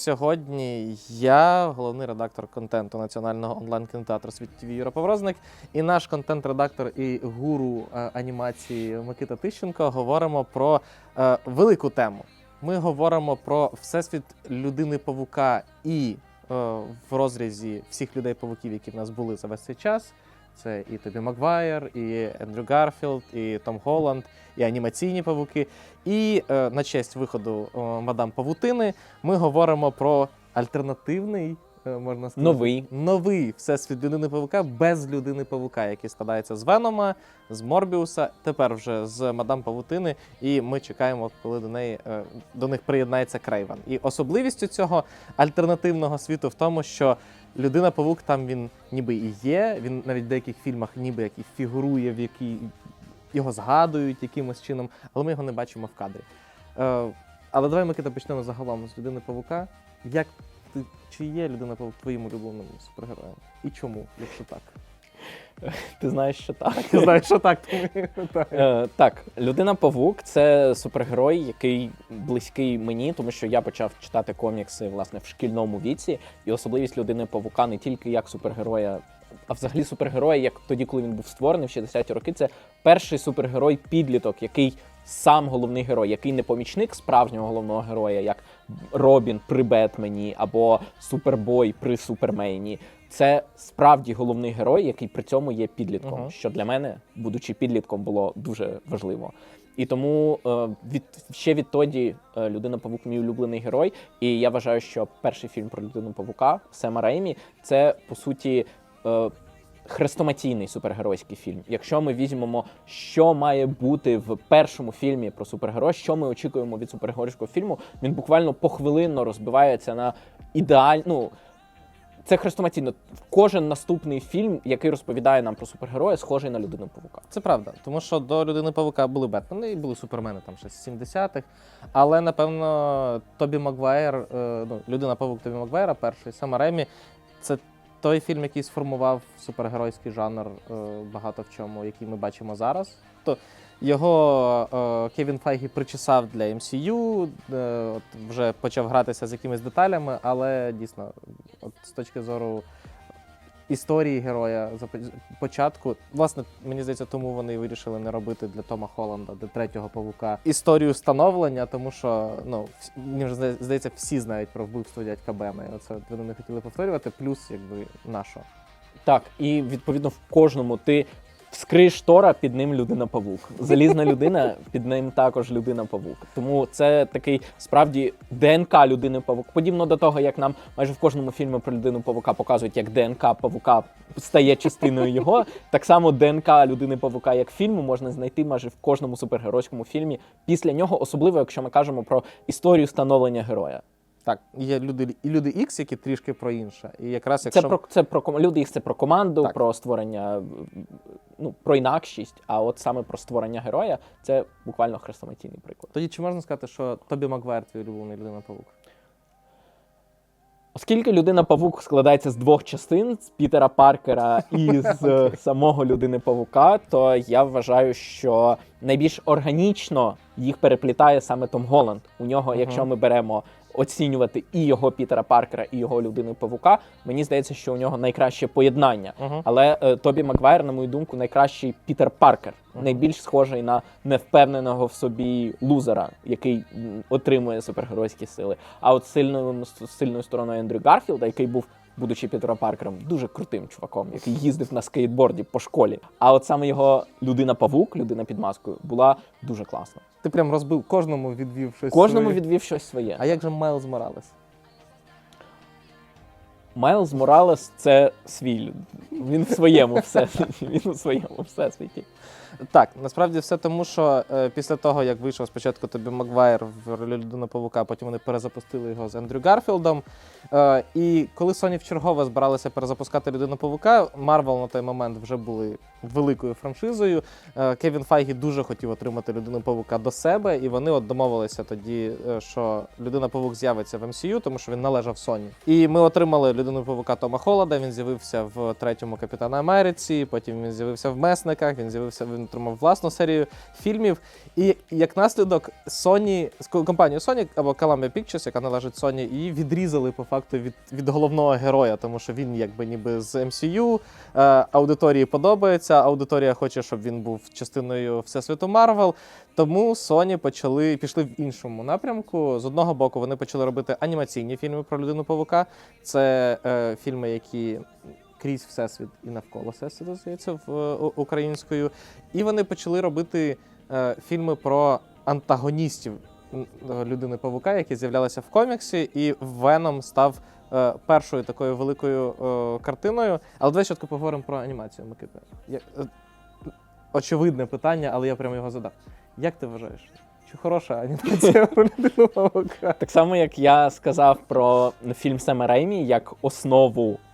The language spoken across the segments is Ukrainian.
Сьогодні я головний редактор контенту національного онлайн кінотеатру Світ ТВ Європоворозник і наш контент-редактор і гуру е, анімації Микита Тищенко говоримо про е, велику тему. Ми говоримо про всесвіт людини павука і е, в розрізі всіх людей павуків, які в нас були за весь цей час. Це і Тобі Маквайер, і Ендрю Гарфілд, і Том Голланд, і анімаційні павуки. І е, на честь виходу е, Мадам Павутини ми говоримо про альтернативний, можна сказати, Новий. новий всесвіт людини павука без людини павука, який складається з Венома, з Морбіуса, тепер вже з Мадам Павутини. І ми чекаємо, коли до неї е, до них приєднається Крейвен. І особливістю цього альтернативного світу в тому, що людина павук там він ніби і є. Він навіть в деяких фільмах ніби як і фігурує, в якій його згадують якимось чином, але ми його не бачимо в кадрі. Е, але давай Микита почнемо загалом з людини павука. Як ти чи є людина павук твоїм улюбленим супергероєм? І чому, якщо так? Ти знаєш, що так. Ти знаєш, що так. Е, так, людина Павук це супергерой, який близький мені, тому що я почав читати комікси власне в шкільному віці, і особливість людини Павука не тільки як супергероя, а взагалі супергероя, як тоді, коли він був створений в 60-ті роки. Це перший супергерой підліток, який сам головний герой, який не помічник справжнього головного героя, як Робін при Бетмені або Супербой при Супермені. Це справді головний герой, який при цьому є підлітком, Мгм. що для мене, будучи підлітком, було дуже важливо. І тому е, від ще відтоді е, людина Павук мій улюблений герой. І я вважаю, що перший фільм про людину Павука Сема Реймі це по суті. Е, Хрестоматійний супергеройський фільм. Якщо ми візьмемо, що має бути в першому фільмі про супергероя, що ми очікуємо від супергеройського фільму, він буквально похвилинно розбивається на ідеаль... ну, це хрестоматійно. Кожен наступний фільм, який розповідає нам про супергероя, схожий на людину павука. Це правда, тому що до людини павука були Бетмени і були супермени там ще з 70-х. Але напевно Тобі Маквайр, е, ну, людина павук Тобі Маквайра, перший Сама Ремі, це той фільм, який сформував супергеройський жанр е, багато в чому, який ми бачимо зараз. То його е, Кевін Файгі причесав для MCU, е, от вже почав гратися з якимись деталями, але дійсно, от з точки зору історії героя початку. Власне, мені здається, тому вони вирішили не робити для Тома Холланда, для третього павука, історію становлення, тому що ну мені вже здається, всі знають про вбивство дядька Бена. Оце вони не хотіли повторювати. Плюс, якби нашого. Так, і відповідно в кожному ти вскриєш Тора, під ним людина павук. Залізна людина, під ним також людина павук. Тому це такий справді ДНК людини павук. Подібно до того, як нам майже в кожному фільмі про людину павука показують, як ДНК павука стає частиною його. Так само ДНК людини павука як фільму можна знайти майже в кожному супергеройському фільмі після нього, особливо якщо ми кажемо про історію становлення героя. Так, є люди і люди Ікс, які трішки про інше. І якраз якщо Це про це про люди. Їх це про команду, Так. про створення, ну про інакшість. А от саме про створення героя це буквально хрестоматійний приклад. тоді чи можна сказати, що Тобі Маквайр твій улюблений людина павук? Оскільки людина Павук складається з двох частин з Пітера Паркера і з е, самого людини Павука, то я вважаю, що найбільш органічно їх переплітає саме Том Голланд. У нього, якщо ми беремо оцінювати і його Пітера Паркера, і його людину Павука, мені здається, що у нього найкраще поєднання. Угу. Але е, Тобі Маквайр, на мою думку, найкращий Пітер Паркер, Мгм. найбільш схожий на невпевненого в собі лузера, який отримує супергеройські сили. А от сильною сильною стороною Ендрю Гарфілда, який був. Будучи Пітером Паркером, дуже крутим чуваком, який їздив на скейтборді по школі. А от саме його людина Павук, людина під маскою, була дуже класна. Ти прям розбив кожному відвів щось. Кожному своє. відвів щось своє. А як же Майлз Моралес? Майлз Моралес це свій. Він в своєму всесвіті. Він у своєму всесвіті. Так, насправді все тому, що е, після того, як вийшов спочатку тобі Маквайр в ролі людини павука, потім вони перезапустили його з Ендрю Гарфілдом. Е, і коли Sony вчергове збиралися перезапускати людину павука, Марвел на той момент вже були великою франшизою. Е, Кевін Файгі дуже хотів отримати людину павука до себе, і вони от домовилися тоді, е, що людина павук з'явиться в MCU, тому що він належав Sony. І ми отримали людину павука Тома Холланда. Він з'явився в третьому Капітана Америці. Потім він з'явився в Месниках. Він з'явився, він отримав власну серію фільмів. І як наслідок, Sony, компанію Sony або Columbia Pictures, яка належить Sony, її відрізали по факту від, від головного героя, тому що він якби ніби з MCU, е, аудиторії подобається. Аудиторія хоче, щоб він був частиною всесвіту Марвел. Тому Sony почали пішли в іншому напрямку. З одного боку, вони почали робити анімаційні фільми про людину павука. Це е, фільми, які крізь всесвіт і навколо всесвіту, здається, в е, українською. І вони почали робити е, фільми про антагоністів людини павука, які з'являлися в коміксі, і Веном став. е, Першою такою великою е, картиною, але давай чітко поговоримо про анімацію Микита. Я, е, очевидне питання, але я прямо його задав. Як ти вважаєш? Чи хороша анімація про людину павука? Так само, як я сказав про фільм Сема Реймі як основу е,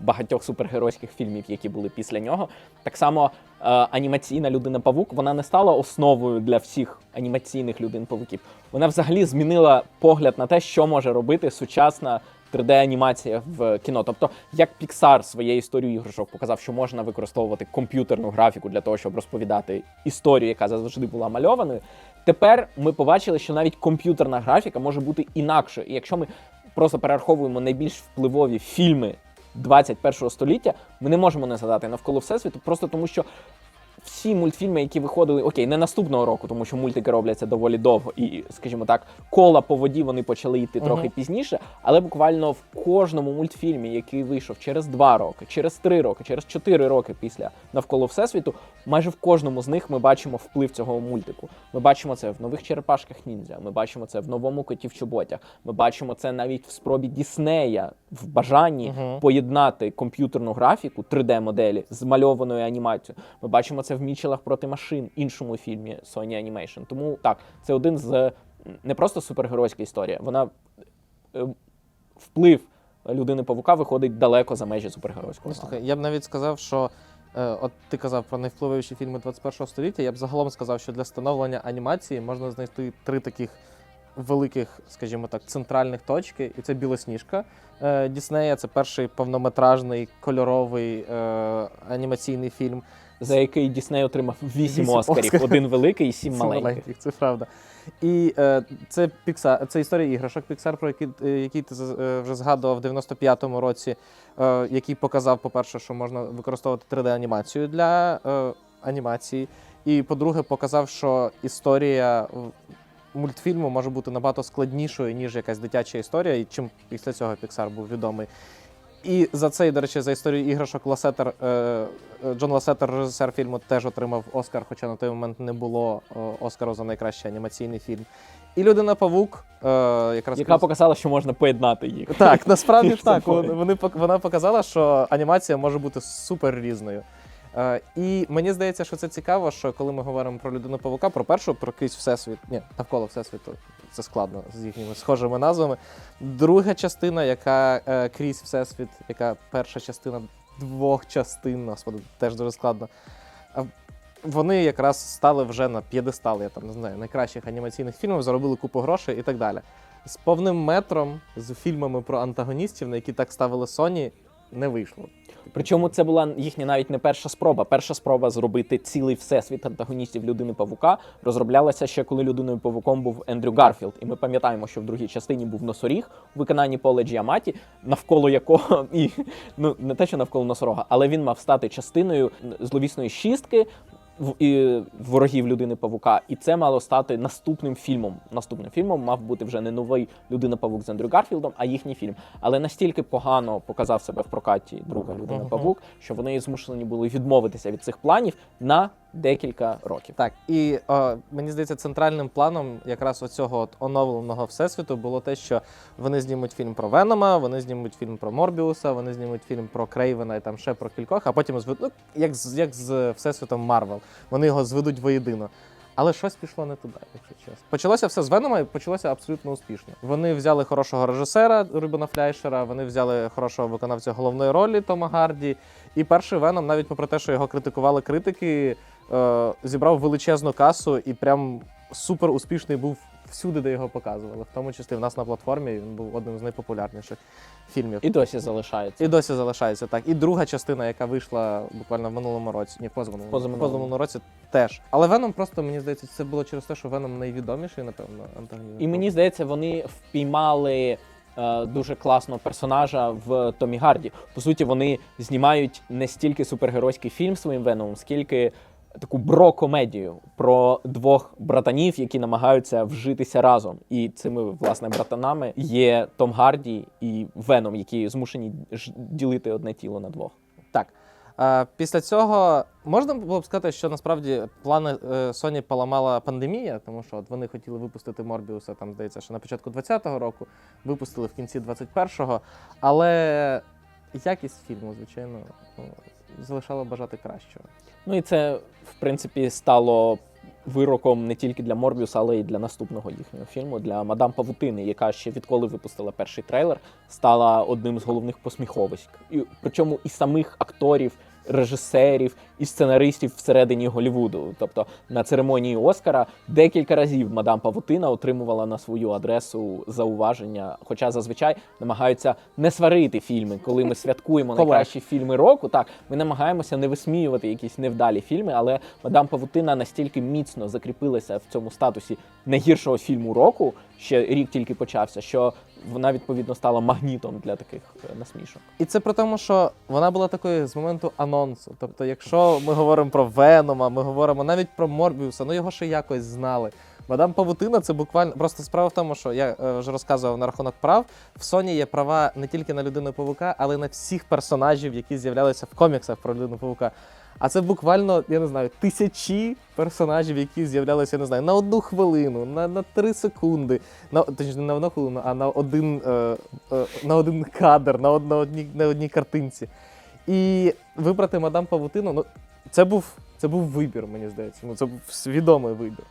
багатьох супергеройських фільмів, які були після нього. Так само е, анімаційна людина Павук вона не стала основою для всіх анімаційних людин павуків. Вона взагалі змінила погляд на те, що може робити сучасна 3D-анімація в кіно. Тобто, як Pixar своєю історією іграшок показав, що можна використовувати комп'ютерну графіку для того, щоб розповідати історію, яка завжди була мальованою. Тепер ми побачили, що навіть комп'ютерна графіка може бути інакшою. І якщо ми просто перераховуємо найбільш впливові фільми 21 століття, ми не можемо не згадати навколо всесвіту, просто тому що. Всі мультфільми, які виходили, окей, не наступного року, тому що мультики робляться доволі довго, і, скажімо так, кола по воді вони почали йти Мгм. трохи пізніше, але буквально в кожному мультфільмі, який вийшов через два роки, через три роки, через чотири роки після навколо всесвіту, майже в кожному з них ми бачимо вплив цього мультику. Ми бачимо це в нових черепашках ніндзя, ми бачимо це в новому коті в чоботях. Ми бачимо це навіть в спробі Діснея в бажанні Мгм. поєднати комп'ютерну графіку 3D-моделі з мальованою анімацією. Ми бачимо це в Мічелах проти машин, іншому фільмі Sony Animation. Тому так, це один з не просто супергеройська історія. Вона е, вплив людини павука виходить далеко за межі супергеройського. Ну, слухай, я б навіть сказав, що е, от ти казав про найвпливовіші фільми 21 століття. Я б загалом сказав, що для становлення анімації можна знайти три таких великих, скажімо так, центральних точки. І це Білосніжка е, Діснея. Це перший повнометражний кольоровий е, анімаційний фільм. За який Дісней отримав вісім Вісім оскарів, Оскарів. один великий і сім Це маленьких. це правда. І е, це Pixar, це історія іграшок Pixar, про які, е, які ти з- е, вже згадував в 95-му році, е, який показав, по-перше, що можна використовувати 3D-анімацію для е, анімації. І по-друге, показав, що історія в- мультфільму може бути набагато складнішою, ніж якась дитяча історія, і чим після цього Pixar був відомий. І за це, до речі, за історію іграшок Ласетер, е, е, Джон Ласетер, режисер фільму, теж отримав Оскар, хоча на той момент не було е, Оскару за найкращий анімаційний фільм. І Людина Павук, якраз Яка показала, що можна поєднати їх. так, насправді так. Вони, вона показала, що анімація може бути супер різною. І мені здається, що це цікаво, що коли ми говоримо про людину павука, про першу, про крізь всесвіт, ні, навколо всесвіту, це складно з їхніми схожими назвами. Друга частина, яка е, крізь всесвіт, яка перша частина двох частин, господи, теж дуже складно. Вони якраз стали вже на п'єдестал, я там не знаю, найкращих анімаційних фільмів, заробили купу грошей і так далі. З повним метром, з фільмами про антагоністів, на які так ставили Sony, не вийшло. Причому це була їхня навіть не перша спроба. Перша спроба зробити цілий всесвіт антагоністів людини павука розроблялася ще коли людиною павуком був Ендрю Гарфілд. І ми пам'ятаємо, що в другій частині був носоріг у виконанні Поле Джіаматі, навколо якого і ну не те, що навколо носорога, але він мав стати частиною зловісної шістки. І ворогів людини павука, і це мало стати наступним фільмом. Наступним фільмом мав бути вже не новий людина павук з Андрю Гарфілдом, а їхній фільм. Але настільки погано показав себе в прокаті друга людина павук, що вони змушені були відмовитися від цих планів на декілька років. Так, і е, мені здається, центральним планом якраз оцього от оновленого всесвіту було те, що вони знімуть фільм про Венома, вони знімуть фільм про Морбіуса, вони знімуть фільм про Крейвена і там ще про кількох, а потім зведуть, ну, як, з- як з всесвітом Марвел. Вони його зведуть воєдино. Але щось пішло не туди, якщо чесно. Почалося все з Венома і почалося абсолютно успішно. Вони взяли хорошого режисера Рубена Фляйшера, вони взяли хорошого виконавця головної ролі Тома Гарді. І перший Веном, навіть попри те, що його критикували критики, зібрав величезну касу і прям супер успішний був всюди, де його показували, в тому числі в нас на платформі він був одним з найпопулярніших фільмів. І досі залишається. І досі залишається так. І друга частина, яка вийшла буквально в минулому році, ні, позаминулому, Позаминулому. позаминулому році теж. Але Веном просто мені здається, це було через те, що Веном найвідоміший, напевно, антагоніст. І мені здається, вони впіймали е, дуже класного персонажа в Томі Гарді. По суті, вони знімають не стільки супергеройський фільм своїм веном, скільки таку бро-комедію про двох братанів, які намагаються вжитися разом. І цими власне братанами є Том Гарді і Веном, які змушені ділити одне тіло на двох. Так. Після цього можна було б сказати, що насправді плани е, Sony поламала пандемія, тому що от вони хотіли випустити Морбіуса, там здається, що на початку 20-го року, випустили в кінці 21-го, але якість фільму, звичайно, залишала бажати кращого. Ну і це, в принципі, стало вироком не тільки для Морбіуса, але й для наступного їхнього фільму, для Мадам Павутини, яка ще відколи випустила перший трейлер, стала одним з головних посміховиськ. І причому і самих акторів, режисерів, і сценаристів всередині Голлівуду. Тобто на церемонії Оскара декілька разів Мадам Павутина отримувала на свою адресу зауваження, хоча зазвичай намагаються не сварити фільми, коли ми святкуємо найкращі фільми року. Так, ми намагаємося не висміювати якісь невдалі фільми, але Мадам Павутина настільки міцно закріпилася в цьому статусі найгіршого фільму року, ще рік тільки почався, що вона відповідно стала магнітом для таких е, насмішок. І це при тому, що вона була такою з моменту анонсу. Тобто, якщо ми говоримо про Венома, ми говоримо навіть про Морбіуса, ну його ще якось знали. Мадам Павутина це буквально просто справа в тому, що я е, вже розказував на рахунок прав. В Sony є права не тільки на людину павука, але й на всіх персонажів, які з'являлися в коміксах про людину павука. А це буквально, я не знаю, тисячі персонажів, які з'являлися, я не знаю, на одну хвилину, на, на три секунди, на точніше не на одну хвилину, а на один, е, е, на один кадр, на, од, на, одній, на одній картинці. І вибрати мадам Павутину, ну це був, це був вибір, мені здається. Ну це був свідомий вибір.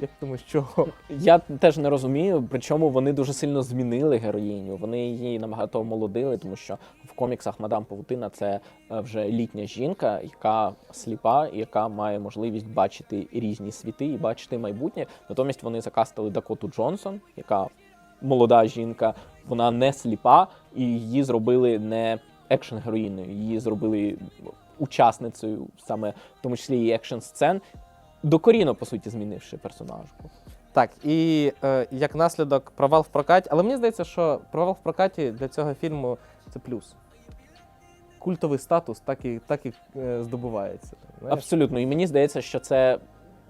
Як думаєш, чого? Я теж не розумію, причому вони дуже сильно змінили героїню. Вони її набагато омолодили, тому що коміксах Мадам Павутина це е, вже літня жінка, яка сліпа, яка має можливість бачити різні світи і бачити майбутнє. Натомість вони закастили Дакоту Джонсон, яка молода жінка, вона не сліпа, і її зробили не екшн героїною, її зробили учасницею, саме в тому числі і екшн сцен. Докорінно, по суті, змінивши персонажку. Так, і е, як наслідок провал в прокаті. Але мені здається, що провал в прокаті для цього фільму це плюс. Культовий статус так і, так і е, здобувається. Знаєш? Абсолютно. І мені здається, що це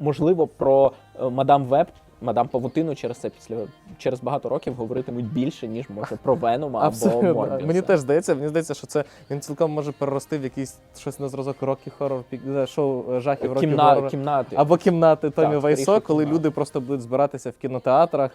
можливо про е, мадам Веб, мадам Павутину через це після через багато років говоритимуть більше, ніж може про Венома або Абсолютно. Морбіуса. Мені теж здається, мені здається, що це він цілком може перерости в якийсь щось на зразок рокі хорор, е, шоу жахів Кімна... хорор. кімнати. Або кімнати Томі Вайсо, коли кімнати. люди просто будуть збиратися в кінотеатрах.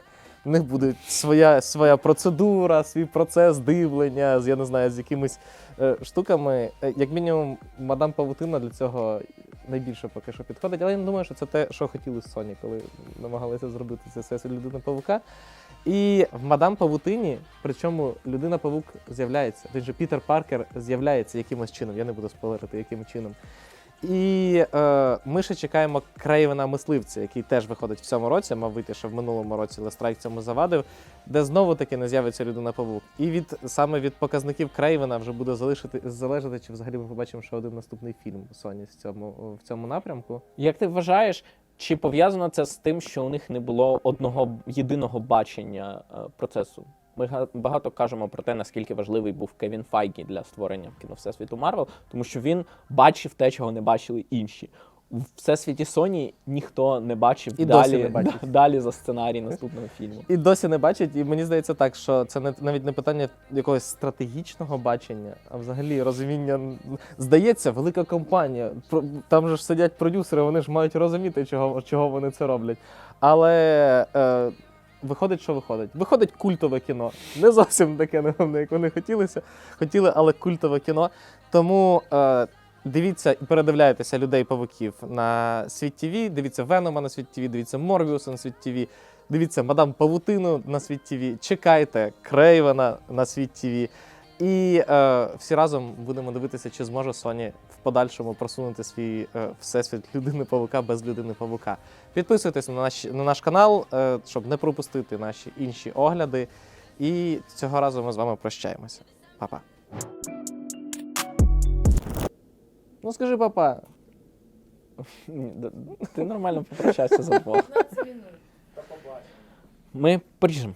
В них буде своя, своя процедура, свій процес дивлення, з я не знаю, з якимись е, штуками. Е, Як мінімум, мадам Павутина для цього найбільше поки що підходить. Але я не думаю, що це те, що хотіли Sony, коли намагалися зробити це людина павука. І в мадам Павутині, причому людина павук з'являється. Же Пітер Паркер з'являється якимось чином. Я не буду спойлерити, яким чином. І е, ми ще чекаємо Крейвена мисливця, який теж виходить в цьому році, мав вийти ще в минулому році, але страйк цьому завадив, де знову таки не з'явиться людина павук. І від саме від показників Крейвена вже буде залишити залежати, чи взагалі ми побачимо ще один наступний фільм Sony в цьому в цьому напрямку. Як ти вважаєш, чи пов'язано це з тим, що у них не було одного єдиного бачення е, процесу? Ми га- багато кажемо про те, наскільки важливий був Кевін Файгі для створення кіно Всесвіту Марвел, тому що він бачив те, чого не бачили інші. В всесвіті Sony ніхто не бачив І досі далі, не бачить. далі за сценарій наступного фільму. І досі не бачать, і мені здається так, що це не навіть не питання якогось стратегічного бачення, а взагалі розуміння. Здається, велика компанія. Там же ж сидять продюсери, вони ж мають розуміти, чого, чого вони це роблять. Але е, виходить, що виходить. Виходить культове кіно. Не зовсім таке, напевно, як вони хотілося. Хотіли, але культове кіно. Тому. Е, Дивіться і передивляйтеся людей павуків на світ ТВ, дивіться Венома на світ ТВ, дивіться Морбіуса на світ ТВ, дивіться Мадам Павутину на світ ТВ, чекайте Крейвена на світ ТВ. І е, всі разом будемо дивитися, чи зможе в подальшому просунути свій е, всесвіт людини павука без людини павука. Підписуйтесь на наш, на наш канал, е, щоб не пропустити наші інші огляди. І цього разу ми з вами прощаємося. Па-па. Ну скажи папа. Ти нормально попрощався за двох. Ми поріжемо.